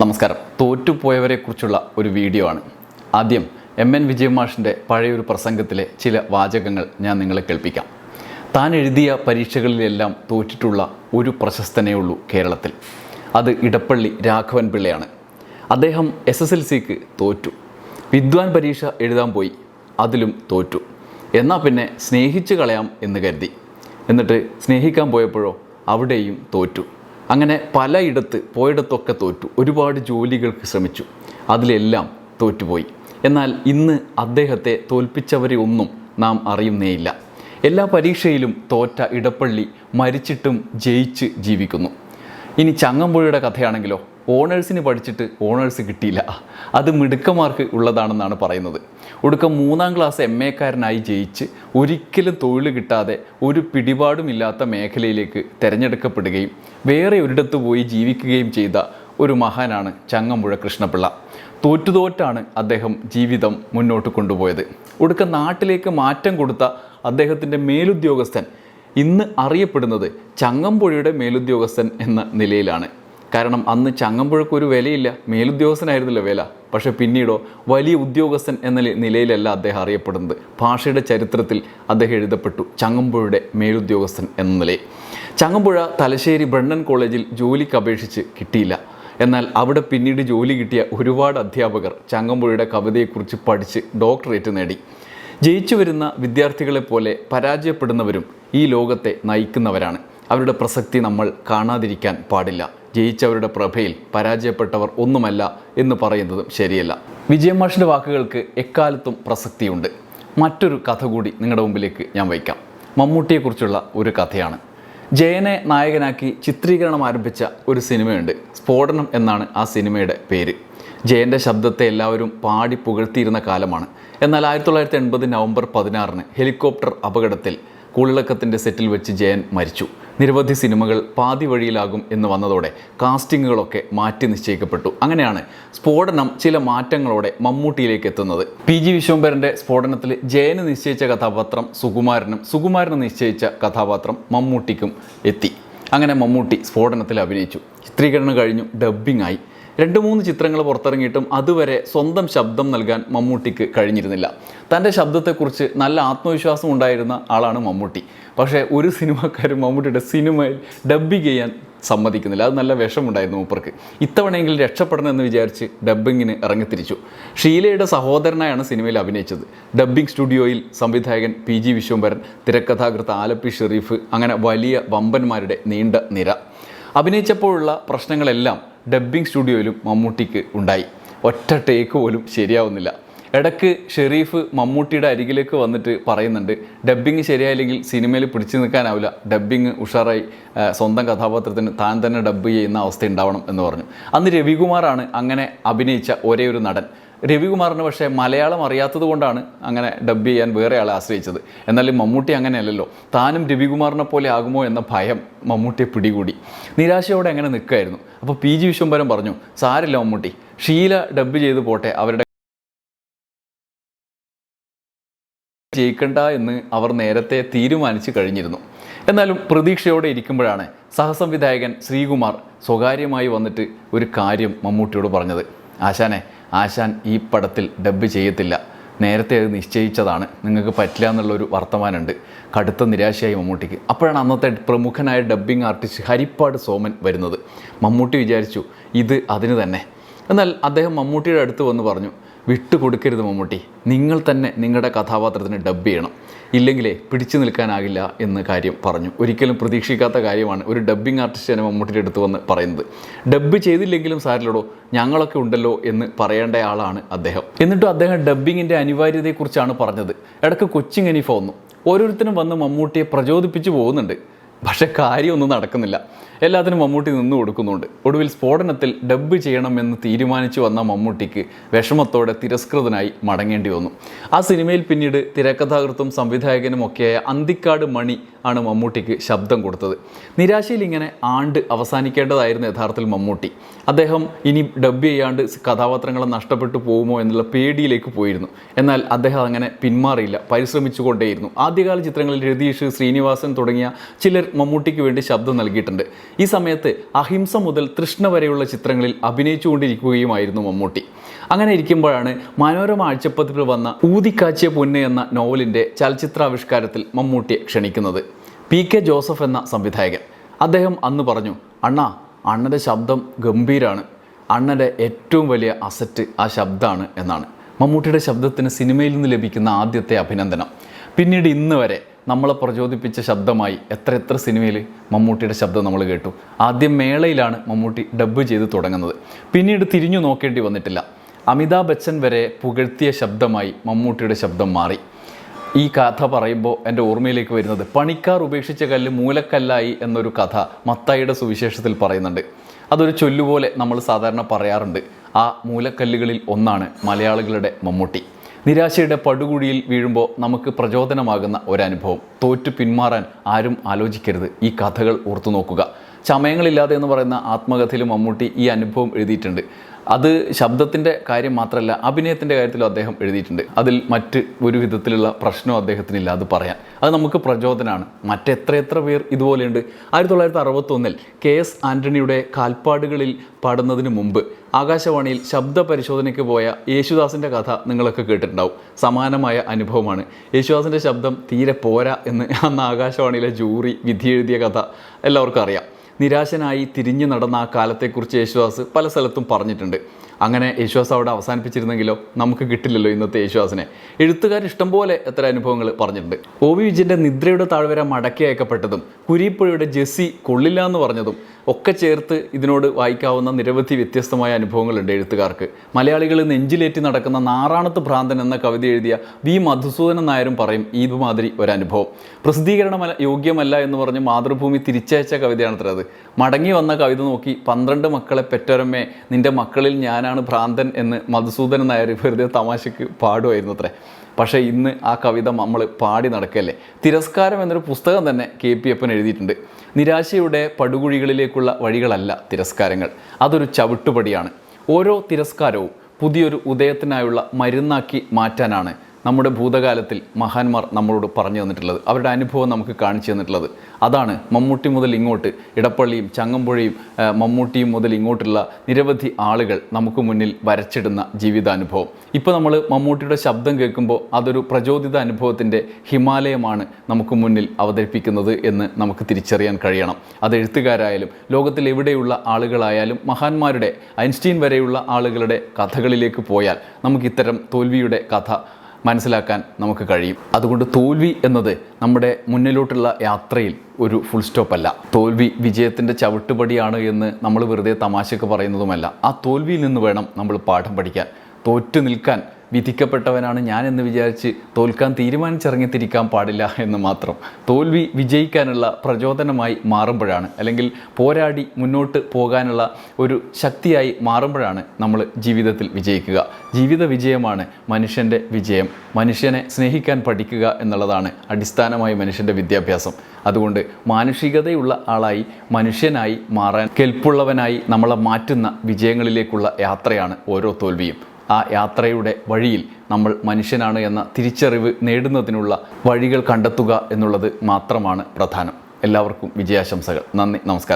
നമസ്കാരം. തോറ്റുപോയവരെക്കുറിച്ചുള്ള ഒരു വീഡിയോ ആണ്. ആദ്യം എം എൻ വിജയമാഷിന്റെ പഴയൊരു പ്രസംഗത്തിലെ ചില വാചകങ്ങൾ ഞാൻ നിങ്ങളെ കേൾപ്പിക്കാം. താൻ എഴുതിയ പരീക്ഷകളിലെല്ലാം തോറ്റിട്ടുള്ള ഒരു പ്രശസ്തനേ ഉള്ളൂ കേരളത്തിൽ. അത് ഇടപ്പള്ളി രാഘവൻ പിള്ളയാണ്. അദ്ദേഹം എസ് എസ് എൽ സിക്ക് തോറ്റു. വിദ്വാൻ പരീക്ഷ എഴുതാൻ പോയി. അതിലും തോറ്റു. എന്നാൽ പിന്നെ സ്നേഹിച്ചു കളയാം എന്ന് കരുതി. എന്നിട്ട് സ്നേഹിക്കാൻ പോയപ്പോഴോ അവിടെയും തോറ്റു. അങ്ങനെ പലയിടത്ത് പോയിടത്തൊക്കെ തോറ്റു. ഒരുപാട് ജോലികൾക്ക് ശ്രമിച്ചു. അതിലെല്ലാം തോറ്റുപോയി. എന്നാൽ ഇന്ന് അദ്ദേഹത്തെ തോൽപ്പിച്ചവരെ ഒന്നും നാം അറിയുന്നേയില്ല. എല്ലാ പരീക്ഷയിലും തോറ്റ ഇടപ്പള്ളി മരിച്ചിട്ടും ജയിച്ച് ജീവിക്കുന്നു. ഇനി ചങ്ങമ്പുഴയുടെ കഥയാണെങ്കിലോ? ഓണേഴ്സിന് പഠിച്ചിട്ട് ഓണേഴ്സ് കിട്ടിയില്ല. അത് മിടുക്കന്മാർക്ക് ഉള്ളതാണെന്നാണ് പറയുന്നത്. ഒടുക്കം മൂന്നാം ക്ലാസ് എം എക്കാരനായി ജയിച്ച് ഒരിക്കലും തൊഴിൽ കിട്ടാതെ ഒരു പിടിപാടുമില്ലാത്ത മേഖലയിലേക്ക് തിരഞ്ഞെടുക്കപ്പെടുകയും വേറെ ഒരിടത്ത് പോയി ജീവിക്കുകയും ചെയ്ത ഒരു മഹാനാണ് ചങ്ങമ്പുഴ കൃഷ്ണപിള്ള. തോറ്റുതോറ്റാണ് അദ്ദേഹം ജീവിതം മുന്നോട്ട് കൊണ്ടുപോയത്. ഒടുക്ക നാട്ടിലേക്ക് മാറ്റം കൊടുത്ത അദ്ദേഹത്തിന്റെ മേലുദ്യോഗസ്ഥൻ ഇന്ന് അറിയപ്പെടുന്നത് ചങ്ങമ്പുഴയുടെ മേലുദ്യോഗസ്ഥൻ എന്ന നിലയിലാണ്. കാരണം അന്ന് ചങ്ങമ്പുഴക്ക് ഒരു വിലയില്ല. മേലുദ്യോഗസ്ഥനായിരുന്നില്ല വില. പക്ഷെ പിന്നീടോ വലിയ ഉദ്യോഗസ്ഥൻ എന്ന നിലയിലല്ല അദ്ദേഹം അറിയപ്പെടുന്നത്. ഭാഷയുടെ ചരിത്രത്തിൽ അദ്ദേഹം എഴുതപ്പെട്ടു ചങ്ങമ്പുഴയുടെ മേലുദ്യോഗസ്ഥൻ എന്ന നിലയിൽ. ചങ്ങമ്പുഴ തലശ്ശേരി ബ്രണ്ണൻ കോളേജിൽ ജോലിക്ക് അപേക്ഷിച്ച് കിട്ടിയില്ല. എന്നാൽ അവിടെ പിന്നീട് ജോലി കിട്ടിയ ഒരുപാട് അധ്യാപകർ ചങ്ങമ്പുഴയുടെ കവിതയെക്കുറിച്ച് പഠിച്ച് ഡോക്ടറേറ്റ് നേടി. ജയിച്ചു വരുന്ന വിദ്യാർത്ഥികളെ പോലെ പരാജയപ്പെടുന്നവരും ഈ ലോകത്തെ നയിക്കുന്നവരാണ്. അവരുടെ പ്രസക്തി നമ്മൾ കാണാതിരിക്കാൻ പാടില്ല. ജയിച്ചവരുടെ പ്രഭയിൽ പരാജയപ്പെട്ടവർ ഒന്നുമല്ല എന്ന് പറയുന്നതും ശരിയല്ല. വിജയം മാഷിന്റെ വാക്കുകൾക്ക് എക്കാലത്തും പ്രസക്തിയുണ്ട്. മറ്റൊരു കഥ കൂടി നിങ്ങളുടെ മുമ്പിലേക്ക് ഞാൻ വയ്ക്കാം. മമ്മൂട്ടിയെക്കുറിച്ചുള്ള ഒരു കഥയാണ്. ജയനെ നായകനാക്കി ചിത്രീകരണം ആരംഭിച്ച ഒരു സിനിമയുണ്ട്. സ്ഫോടനം എന്നാണ് ആ സിനിമയുടെ പേര്. ജയന്റെ ശബ്ദത്തെ എല്ലാവരും പാടി പുകഴ്ത്തിയിരുന്ന കാലമാണ്. എന്നാൽ ആയിരത്തി തൊള്ളായിരത്തി എൺപത് നവംബർ പതിനാറിന് ഹെലികോപ്റ്റർ അപകടത്തിൽ കൂളിളക്കത്തിന്റെ സെറ്റിൽ വെച്ച് ജയൻ മരിച്ചു. നിരവധി സിനിമകൾ പാതി വഴിയിലാകും എന്ന് വന്നതോടെ കാസ്റ്റിങ്ങുകളൊക്കെ മാറ്റി നിശ്ചയിക്കപ്പെട്ടു. അങ്ങനെയാണ് സ്ഫോടനം ചില മാറ്റങ്ങളോടെ മമ്മൂട്ടിയിലേക്ക് എത്തുന്നത്. പി ജി വിശ്വംഭരന്റെ സ്ഫോടനത്തിൽ ജയന് നിശ്ചയിച്ച കഥാപാത്രം സുകുമാരനും സുകുമാരന് നിശ്ചയിച്ച കഥാപാത്രം മമ്മൂട്ടിക്കും എത്തി. അങ്ങനെ മമ്മൂട്ടി സ്ഫോടനത്തിൽ അഭിനയിച്ചു. ചിത്രീകരണം കഴിഞ്ഞു ഡബ്ബിംഗ് ആയി. രണ്ട് മൂന്ന് ചിത്രങ്ങൾ പുറത്തിറങ്ങിയിട്ടും അതുവരെ സ്വന്തം ശബ്ദം നൽകാൻ മമ്മൂട്ടിക്ക് കഴിഞ്ഞിരുന്നില്ല. തന്റെ ശബ്ദത്തെക്കുറിച്ച് നല്ല ആത്മവിശ്വാസം ഉണ്ടായിരുന്ന ആളാണ് മമ്മൂട്ടി. പക്ഷേ ഒരു സിനിമക്കാരും മമ്മൂട്ടിയുടെ സിനിമയിൽ ഡബ്ബിങ് ചെയ്യാൻ സമ്മതിക്കുന്നില്ല. അത് നല്ല വിഷമുണ്ടായിരുന്നു മൂപ്പർക്ക്. ഇത്തവണയെങ്കിലും രക്ഷപ്പെടണം എന്ന് വിചാരിച്ച് ഡബ്ബിങ്ങിന് ഇറങ്ങിത്തിരിച്ചു. ഷീലയുടെ സഹോദരനായാണ് സിനിമയിൽ അഭിനയിച്ചത്. ഡബ്ബിംഗ് സ്റ്റുഡിയോയിൽ സംവിധായകൻ പി ജി വിശ്വംഭരൻ തിരക്കഥാകൃത്ത് ആലപ്പി ഷെറീഫ് അങ്ങനെ വലിയ വമ്പന്മാരുടെ നീണ്ട നിര. അഭിനയിച്ചപ്പോഴുള്ള പ്രശ്നങ്ങളെല്ലാം ഡബ്ബിംഗ് സ്റ്റുഡിയോയിലും മമ്മൂട്ടിക്ക് ഉണ്ടായി. ഒറ്റ ടേക്ക് പോലും ശരിയാവുന്നില്ല. ഇടയ്ക്ക് ഷെരീഫ് മമ്മൂട്ടിയുടെ അരികിലേക്ക് വന്നിട്ട് പറയുന്നുണ്ട് ഡബ്ബിങ് ശരിയായില്ലെങ്കിൽ സിനിമയിൽ പിടിച്ചു നിൽക്കാനാവില്ല. ഡബ്ബിങ് ഉഷാറായി. സ്വന്തം കഥാപാത്രത്തിന് താൻ തന്നെ ഡബ്ബ് ചെയ്യുന്ന അവസ്ഥ ഉണ്ടാവണം എന്ന് പറഞ്ഞു. അന്ന് രവികുമാറാണ് അങ്ങനെ അഭിനയിച്ച ഒരേ ഒരു നടൻ. രവികുമാറിന് പക്ഷേ മലയാളം അറിയാത്തത് കൊണ്ടാണ് അങ്ങനെ ഡബ് ചെയ്യാൻ വേറെ ആളെ ആശ്രയിച്ചത്. എന്നാൽ മമ്മൂട്ടി അങ്ങനെയല്ലല്ലോ. താനും രവികുമാറിനെ പോലെ ആകുമോ എന്ന ഭയം മമ്മൂട്ടിയെ പിടികൂടി. നിരാശയോടെ അങ്ങനെ നിൽക്കുമായിരുന്നു അപ്പോൾ പി ജി വിശ്വംബരം പറഞ്ഞു സാരില്ല മമ്മൂട്ടി. ഷീല ഡബ് ചെയ്ത് പോട്ടെ. അവരുടെ ജയിക്കണ്ട എന്ന് അവർ നേരത്തെ തീരുമാനിച്ചു കഴിഞ്ഞിരുന്നു. എന്നാലും പ്രതീക്ഷയോടെ ഇരിക്കുമ്പോഴാണ് സഹസംവിധായകൻ ശ്രീകുമാർ സ്വകാര്യമായി വന്നിട്ട് ഒരു കാര്യം മമ്മൂട്ടിയോട് പറഞ്ഞത്. ആശാനെ ആശാൻ ഈ പടത്തിൽ ഡബ്ബ് ചെയ്യത്തില്ല. നേരത്തെ അത് നിശ്ചയിച്ചതാണ്. നിങ്ങൾക്ക് പറ്റില്ല എന്നുള്ളൊരു വർത്തമാനമുണ്ട്. കടുത്ത നിരാശയായി മമ്മൂട്ടിക്ക്. അപ്പോഴാണ് അന്നത്തെ പ്രമുഖനായ ഡബ്ബിംഗ് ആർട്ടിസ്റ്റ് ഹരിപ്പാട് സോമൻ വരുന്നത്. മമ്മൂട്ടി വിചാരിച്ചു ഇത് അതിന് തന്നെ. എന്നാൽ അദ്ദേഹം മമ്മൂട്ടിയുടെ അടുത്ത് വന്ന് പറഞ്ഞു വിട്ടുകൊടുക്കരുത് മമ്മൂട്ടി. നിങ്ങൾ തന്നെ നിങ്ങളുടെ കഥാപാത്രത്തിന് ഡബ് ചെയ്യണം. ഇല്ലെങ്കിലേ പിടിച്ചു നിൽക്കാനാകില്ല എന്ന് കാര്യം പറഞ്ഞു. ഒരിക്കലും പ്രതീക്ഷിക്കാത്ത കാര്യമാണ് ഒരു ഡബ്ബിംഗ് ആർട്ടിസ്റ്റ് തന്നെ മമ്മൂട്ടിയുടെ അടുത്ത് വന്ന് പറയുന്നത്. ഡബ്ബ് ചെയ്തില്ലെങ്കിലും സാരിലടോ ഞങ്ങളൊക്കെ ഉണ്ടല്ലോ എന്ന് പറയേണ്ട ആളാണ് അദ്ദേഹം. എന്നിട്ടും അദ്ദേഹം ഡബ്ബിങ്ങിന്റെ അനിവാര്യതയെക്കുറിച്ചാണ് പറഞ്ഞത്. ഇടയ്ക്ക് കൊച്ചിങ് അനീഫ വന്നു ഓരോരുത്തരും വന്ന് മമ്മൂട്ടിയെ പ്രചോദിപ്പിച്ചു പോകുന്നുണ്ട്. പക്ഷേ കാര്യമൊന്നും നടക്കുന്നില്ല. എല്ലാത്തിനും മമ്മൂട്ടി നിന്ന് കൊടുക്കുന്നുണ്ട്. ഒടുവിൽ സ്ഫോടനത്തിൽ ഡബ്ബ് ചെയ്യണമെന്ന് തീരുമാനിച്ചു വന്ന മമ്മൂട്ടിക്ക് വിഷമത്തോടെ തിരസ്കൃതനായി മടങ്ങേണ്ടി വന്നു. ആ സിനിമയിൽ പിന്നീട് തിരക്കഥാകൃത്തും സംവിധായകനും ഒക്കെയായ അന്തിക്കാട് മണി ആണ് മമ്മൂട്ടിക്ക് ശബ്ദം കൊടുത്തത്. നിരാശയിൽ ഇങ്ങനെ ആണ്ട് അവസാനിക്കേണ്ടതായിരുന്നു യഥാർത്ഥത്തിൽ മമ്മൂട്ടി. അദ്ദേഹം ഇനി ഡബ് ചെയ്യാണ്ട് കഥാപാത്രങ്ങളെ നഷ്ടപ്പെട്ടു പോകുമോ എന്നുള്ള പേടിയിലേക്ക് പോയിരുന്നു. എന്നാൽ അദ്ദേഹം അങ്ങനെ പിന്മാറിയില്ല. പരിശ്രമിച്ചുകൊണ്ടേയിരുന്നു. ആദ്യകാല ചിത്രങ്ങളിൽ രതീഷ് ശ്രീനിവാസൻ തുടങ്ങിയ ചിലർ മമ്മൂട്ടിക്ക് വേണ്ടി ശബ്ദം നൽകിയിട്ടുണ്ട്. ഈ സമയത്ത് അഹിംസ മുതൽ തൃഷ്ണ വരെയുള്ള ചിത്രങ്ങളിൽ അഭിനയിച്ചുകൊണ്ടിരിക്കുകയുമായിരുന്നു മമ്മൂട്ടി. അങ്ങനെ ഇരിക്കുമ്പോഴാണ് മനോരമ ആഴ്ചപ്പതിപ്പിൽ വന്ന ഊതിക്കാച്ചിയ പൊന്ന് എന്ന നോവലിന്റെ ചലച്ചിത്രാവിഷ്കാരത്തിൽ മമ്മൂട്ടിയെ ക്ഷണിക്കുന്നത്. പി കെ ജോസഫ് എന്ന സംവിധായകൻ. അദ്ദേഹം അന്ന് പറഞ്ഞു അണ്ണാ അണ്ണന്റെ ശബ്ദം ഗംഭീരാണ്. അണ്ണന്റെ ഏറ്റവും വലിയ അസറ്റ് ആ ശബ്ദമാണ് എന്നാണ്. മമ്മൂട്ടിയുടെ ശബ്ദത്തിന് സിനിമയിൽ നിന്ന് ലഭിക്കുന്ന ആദ്യത്തെ അഭിനന്ദനം. പിന്നീട് ഇന്ന് വരെ നമ്മളെ പ്രചോദിപ്പിച്ച ശബ്ദമായി. എത്ര എത്ര സിനിമയിൽ മമ്മൂട്ടിയുടെ ശബ്ദം നമ്മൾ കേട്ടു. ആദ്യം മേളയിലാണ് മമ്മൂട്ടി ഡബ്ബ് ചെയ്ത് തുടങ്ങുന്നത്. പിന്നീട് തിരിഞ്ഞു നോക്കേണ്ടി വന്നിട്ടില്ല. അമിതാഭ് ബച്ചൻ വരെ പുകഴ്ത്തിയ ശബ്ദമായി മമ്മൂട്ടിയുടെ ശബ്ദം മാറി. ഈ കഥ പറയുമ്പോൾ എന്റെ ഓർമ്മയിലേക്ക് വരുന്നത് പണിക്കാർ ഉപേക്ഷിച്ച കല്ല് മൂലക്കല്ലായി എന്നൊരു കഥ മത്തായിയുടെ സുവിശേഷത്തിൽ പറയുന്നുണ്ട്. അതൊരു ചൊല്ലുപോലെ നമ്മൾ സാധാരണ പറയാറുണ്ട്. ആ മൂലക്കല്ലുകളിൽ ഒന്നാണ് മലയാളികളുടെ മമ്മൂട്ടി. നിരാശയുടെ പടുകുഴിയിൽ വീഴുമ്പോൾ നമുക്ക് പ്രചോദനമാകുന്ന ഒരനുഭവം. തോറ്റു പിന്മാറാൻ ആരും ആലോചിക്കരുത്. ഈ കഥകൾ ഓർത്തു നോക്കുക ചമയങ്ങളില്ലാതെ എന്ന് പറയുന്ന ആത്മകഥയിൽ മമ്മൂട്ടി ഈ അനുഭവം എഴുതിയിട്ടുണ്ട്. അത് ശബ്ദത്തിന്റെ കാര്യം മാത്രമല്ല അഭിനയത്തിന്റെ കാര്യത്തിലും അദ്ദേഹം എഴുതിയിട്ടുണ്ട്. അതിൽ മറ്റ് ഒരു വിധത്തിലുള്ള പ്രശ്നവും അദ്ദേഹത്തിനില്ല അത് പറയാൻ. അത് നമുക്ക് പ്രചോദനമാണ്. മറ്റെത്രയെത്ര പേർ ഇതുപോലെയുണ്ട്. ആയിരത്തി തൊള്ളായിരത്തി അറുപത്തൊന്നിൽ കെ എസ് ആന്റണിയുടെ കാൽപ്പാടുകളിൽ പാടുന്നതിന് മുമ്പ് ആകാശവാണിയിൽ ശബ്ദ പരിശോധനയ്ക്ക് പോയ യേശുദാസിന്റെ കഥ നിങ്ങളൊക്കെ കേട്ടിട്ടുണ്ടാവും. സമാനമായ അനുഭവമാണ്. യേശുദാസിന്റെ ശബ്ദം തീരെ പോരാ എന്ന് അന്ന് ആകാശവാണിയിലെ ജൂറി വിധി എഴുതിയ കഥ എല്ലാവർക്കും അറിയാം. നിരാശനായി തിരിഞ്ഞു നടന്ന ആ കാലത്തെക്കുറിച്ച് യേശുവാസ് പല സ്ഥലത്തും പറഞ്ഞിട്ടുണ്ട്. അങ്ങനെ യേശുവാസ് അവിടെ അവസാനിപ്പിച്ചിരുന്നെങ്കിലോ നമുക്ക് കിട്ടില്ലല്ലോ ഇന്നത്തെ യേശുദാസിനെ. എഴുത്തുകാർ ഇഷ്ടംപോലെ എത്ര അനുഭവങ്ങൾ പറഞ്ഞിട്ടുണ്ട്. ഒ വി വിജയന്റെ നിദ്രയുടെ താഴ്വര മടക്കി അയക്കപ്പെട്ടതും കുരിപ്പുഴയുടെ ജെസ്സി കൊള്ളില്ല എന്ന് പറഞ്ഞതും ഒക്കെ ചേർത്ത് ഇതിനോട് വായിക്കാവുന്ന നിരവധി വ്യത്യസ്തമായ അനുഭവങ്ങളുണ്ട് എഴുത്തുകാർക്ക്. മലയാളികൾ നെഞ്ചിലേറ്റി നടക്കുന്ന നാറാണത്ത് ഭ്രാന്തൻ എന്ന കവിത എഴുതിയ വി. മധുസൂദനൻ നായരും പറയും ഇതുമാതിരി ഒരനുഭവം. പ്രസിദ്ധീകരണം യോഗ്യമല്ല എന്ന് പറഞ്ഞ് മാതൃഭൂമി തിരിച്ചയച്ച കവിതയാണത്ര അത്. മടങ്ങി വന്ന കവിത നോക്കി പന്ത്രണ്ട് മക്കളെ പെറ്റൊരമ്മേ നിന്റെ മക്കളിൽ ഞാനാണ് ഭ്രാന്തൻ എന്ന് മധുസൂദനൻ നായർ വെറുതെ തമാശയ്ക്ക് പാടുമായിരുന്നു അത്രേ പക്ഷേ ഇന്ന് ആ കവിത നമ്മൾ പാടി നടക്കല്ലേ? തിരസ്കാരം എന്നൊരു പുസ്തകം തന്നെ കെ. പി. എപ്പൻ എഴുതിയിട്ടുണ്ട്. നിരാശയുടെ പടുകുഴികളിലേക്കുള്ള വഴികളല്ല തിരസ്കാരങ്ങൾ. അതൊരു ചവിട്ടുപടിയാണ്. ഓരോ തിരസ്കാരവും പുതിയൊരു ഉദയത്തിനായുള്ള മരുന്നാക്കി മാറ്റാനാണ് നമ്മുടെ ഭൂതകാലത്തിൽ മഹാന്മാർ നമ്മളോട് പറഞ്ഞു തന്നിട്ടുള്ളത് അവരുടെ അനുഭവം നമുക്ക് കാണിച്ചു തന്നിട്ടുള്ളത്. അതാണ് മമ്മൂട്ടി മുതൽ ഇങ്ങോട്ട് ഇടപ്പള്ളിയും ചങ്ങമ്പുഴയും മമ്മൂട്ടിയും മുതൽ ഇങ്ങോട്ടുള്ള നിരവധി ആളുകൾ നമുക്ക് മുന്നിൽ വരച്ചിടുന്ന ജീവിതാനുഭവം. ഇപ്പോൾ നമ്മൾ മമ്മൂട്ടിയുടെ ശബ്ദം കേൾക്കുമ്പോൾ അതൊരു പ്രചോദിത അനുഭവത്തിന്റെ ഹിമാലയമാണ് നമുക്ക് മുന്നിൽ അവതരിപ്പിക്കുന്നത് എന്ന് നമുക്ക് തിരിച്ചറിയാൻ കഴിയണം. അത് എഴുത്തുകാരായാലും ലോകത്തിൽ എവിടെയുള്ള ആളുകളായാലും മഹാന്മാരുടെ ഐൻസ്റ്റീൻ വരെയുള്ള ആളുകളുടെ കഥകളിലേക്ക് പോയാൽ നമുക്ക് ഇത്തരം തോൽവിയുടെ കഥ മനസ്സിലാക്കാൻ നമുക്ക് കഴിയും. അതുകൊണ്ട് തോൽവി എന്നത് നമ്മുടെ മുന്നിലോട്ടുള്ള യാത്രയിൽ ഒരു ഫുൾ സ്റ്റോപ്പ് അല്ല. തോൽവി വിജയത്തിന്റെ ചവിട്ടുപടിയാണ് എന്ന് നമ്മൾ വെറുതെ തമാശക്ക് പറയുന്നതുമല്ല. ആ തോൽവിയിൽ നിന്ന് വേണം നമ്മൾ പാഠം പഠിക്കാൻ. തോറ്റു നിൽക്കാൻ വിധിക്കപ്പെട്ടവനാണ് ഞാൻ എന്ന് വിചാരിച്ച് തോൽക്കാൻ തീരുമാനിച്ചിറങ്ങിത്തിരിക്കാൻ പാടില്ല എന്ന് മാത്രം. തോൽവി വിജയിക്കാനുള്ള പ്രചോദനമായി മാറുമ്പോഴാണ്. അല്ലെങ്കിൽ പോരാടി മുന്നോട്ട് പോകാനുള്ള ഒരു ശക്തിയായി മാറുമ്പോഴാണ് നമ്മൾ ജീവിതത്തിൽ വിജയിക്കുക. ജീവിത വിജയമാണ് മനുഷ്യന്റെ വിജയം. മനുഷ്യനെ സ്നേഹിക്കാൻ പഠിക്കുക എന്നുള്ളതാണ് അടിസ്ഥാനമായി മനുഷ്യന്റെ വിദ്യാഭ്യാസം. അതുകൊണ്ട് മാനുഷികതയുള്ള ആളായി മനുഷ്യനായി മാറാൻ കെൽപ്പുള്ളവനായി നമ്മളെ മാറ്റുന്ന വിജയങ്ങളിലേക്കുള്ള യാത്രയാണ് ഓരോ തോൽവിയും. ആ യാത്രയുടെ വഴിയിൽ നമ്മൾ മനുഷ്യനാണ് എന്ന തിരിച്ചറിവ് നേടുന്നതിനുള്ള വഴികൾ കണ്ടെത്തുക എന്നുള്ളത് മാത്രമാണ് പ്രധാനം. എല്ലാവർക്കും വിജയാശംസകൾ. നന്ദി. നമസ്കാരം.